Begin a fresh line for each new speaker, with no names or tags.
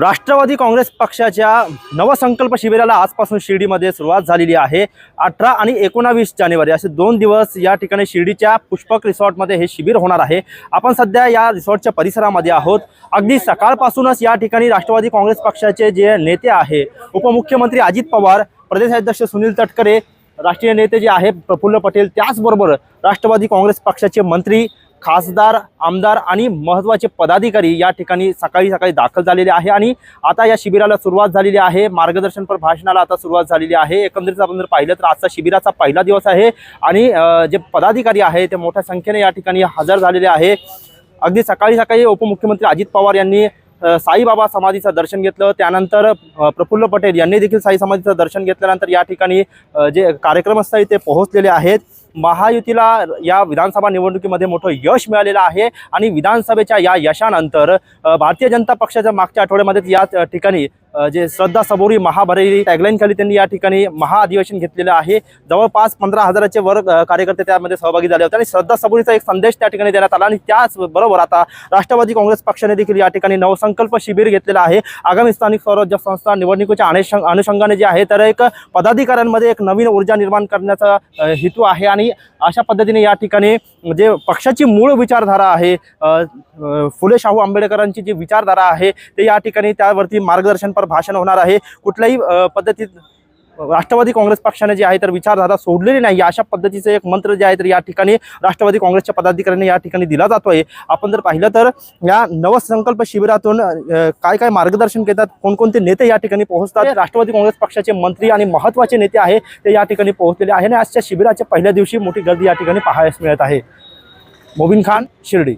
राष्ट्रवादी काँग्रेस पक्षाच्या नवसंकल्प शिबिराला आजपासून शिर्डीमध्ये सुरुवात झालेली आहे. अठरा आणि एकोणावीस जानेवारी असे दोन दिवस या ठिकाणी शिर्डीच्या पुष्पक रिसॉर्टमध्ये हे शिबिर होणार आहे. आपण सध्या या रिसॉर्टच्या परिसरामध्ये आहोत. अगदी सकाळपासूनच या ठिकाणी राष्ट्रवादी काँग्रेस पक्षाचे जे नेते आहे उपमुख्यमंत्री अजित पवार प्रदेशाध्यक्ष सुनील तटकरे राष्ट्रीय नेते जे आहे प्रफुल्ल पटेल त्याचबरोबर राष्ट्रवादी काँग्रेस पक्षाचे मंत्री खासदार आमदार आणि महत्त्वाचे पदाधिकारी या ठिकाणी सकाळी सकाळी दाखल झालेले आहे आणि आता या शिबिराला सुरुवात झालेली आहे. मार्गदर्शनपर भाषणाला आता सुरुवात झालेली आहे. एकंदरीत आपण जर पाहिलं तर आजचा शिबिराचा पहिला दिवस आहे आणि जे पदाधिकारी आहे ते मोठ्या संख्येने या ठिकाणी हजर झालेले आहे. अगदी सकाळी सकाळी उपमुख्यमंत्री अजित पवार यांनी साईबाबा समाधीचं दर्शन घेतलं. त्यानंतर प्रफुल्ल पटेल यांनी देखील साई समाधीचं दर्शन घेतल्यानंतर या ठिकाणी जे कार्यक्रमस्थळी ते पोहोचलेले आहेत. महायुतीला या विधानसभा निवडणुकीमध्ये मोठं यश मिळालेलं आहे आणि विधानसभेच्या या यशानंतर भारतीय जनता पक्षाच्या मागच्या आठवड्यामध्ये या ठिकाणी जे श्रद्धा सबोरी महाभरेरी टॅगलाईन खाली त्यांनी या ठिकाणी महाअधिवेशन घेतलेलं आहे. जवळपास पंधरा हजाराचे वर कार्यकर्ते त्यामध्ये सहभागी झाले होते आणि श्रद्धा सबोरीचा एक संदेश त्या ठिकाणी देण्यात आला आणि त्याचबरोबर आता राष्ट्रवादी काँग्रेस पक्षाने देखील या ठिकाणी नवसंकल्प शिबिर घेतलेलं आहे. आगामी स्थानिक स्वराज्य संस्था निवडणुकीच्या अनुषंगाने जे आहे तर एक पदाधिकाऱ्यांमध्ये एक नवीन ऊर्जा निर्माण करण्याचा हेतू आहे आणि आणि अशा पद्धतीने या ठिकाणी जे पक्षाची मूळ विचारधारा आहे फुले शाहू आंबेडकरांची जी विचारधारा आहे ते या ठिकाणी त्यावरती मार्गदर्शनपर भाषण होणार आहे. कुठल्याही पद्धतीत राष्ट्रवादी काँग्रेस पक्षाने जे आहे तर विचारधारा सोडलेली नाही. अशा पद्धतीचं एक मंत्र जे आहे तर या ठिकाणी राष्ट्रवादी काँग्रेसच्या पदाधिकाऱ्यांनी या ठिकाणी दिला जातोय. आपण जर पाहिलं तर या नवसंकल्प शिबिरातून काय काय मार्गदर्शन घेतात कोणकोणते नेते या ठिकाणी पोहोचतात? राष्ट्रवादी काँग्रेस पक्षाचे मंत्री आणि महत्त्वाचे नेते आहे ते या ठिकाणी पोहोचलेले आहे आणि आजच्या शिबिराच्या पहिल्या दिवशी मोठी गर्दी या ठिकाणी पाहायला मिळत आहे. मोबिन खान शिर्डी.